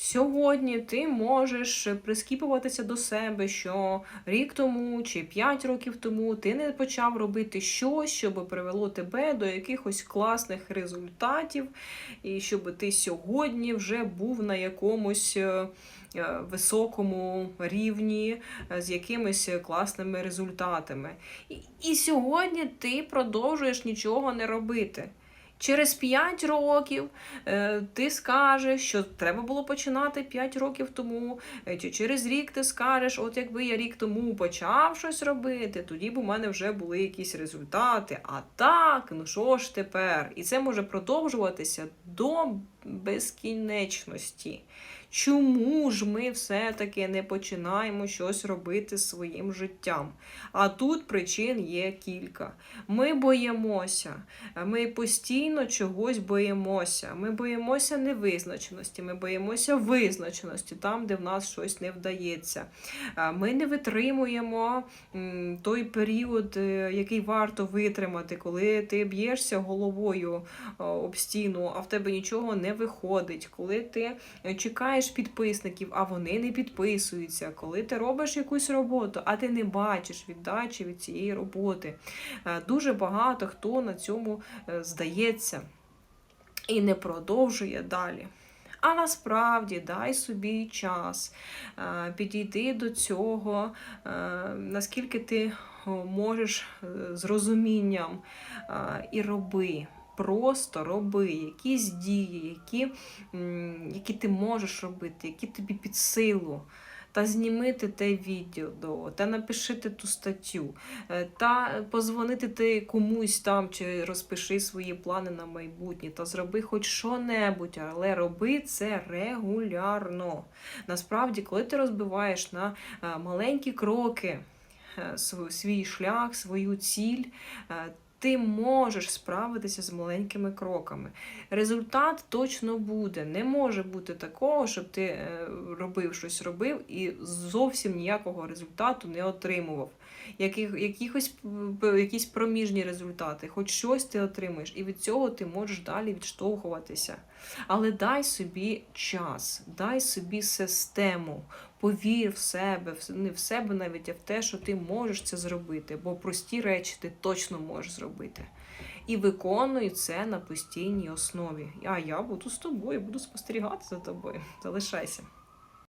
Сьогодні ти можеш прискіпуватися до себе, що рік тому чи 5 років тому ти не почав робити щось, щоб привело тебе до якихось класних результатів, і щоб ти сьогодні вже був на якомусь е, е, високому рівні е, з якимись класними результатами. І сьогодні ти продовжуєш нічого не робити. Через 5 років е, ти скажеш, що треба було починати 5 років тому, е, чи через рік ти скажеш, от якби я рік тому почав щось робити, тоді б у мене вже були якісь результати. А так, ну що ж тепер? І це може продовжуватися до безкінечності. Чому ж ми все-таки не починаємо щось робити своїм життям? А тут причин є кілька. Ми боїмося, ми постійно чогось боїмося. Ми боїмося невизначеності, ми боїмося визначеності, там, де в нас щось не вдається. Ми не витримуємо той період, е, який варто витримати, коли ти б'єшся головою об стіну, а в тебе нічого не виходить, коли ти е, чекаєш підписників, а вони не підписуються, коли ти робиш якусь роботу, а ти не бачиш віддачі від цієї роботи. Е, Дуже багато хто на цьому е, здається і не продовжує далі. А насправді дай собі час е, підійти до цього, наскільки ти можеш з розумінням і роби. Просто роби якісь дії, які, які ти можеш робити, які тобі під силу. Та знімити те відео, та напишити ту статтю, е, та позвонити ти комусь там, чи розпиши свої плани на майбутнє, та зроби хоч що-небудь, але роби це регулярно. Насправді, коли ти розбиваєш на е, маленькі кроки е, свій шлях, свою ціль, ти можеш справитися з маленькими кроками. Результат точно буде. Не може бути такого, щоб ти е, робив щось робив і зовсім ніякого результату не отримував. Яких, якихось якісь проміжні результати, хоч щось ти отримуєш, і від цього ти можеш далі відштовхуватися. Але дай собі час, дай собі систему, повір в себе, не в себе навіть, а в те, що ти можеш це зробити, бо прості речі ти точно можеш зробити. І виконуй це на постійній основі. А я буду з тобою, буду спостерігати за тобою. Залишайся.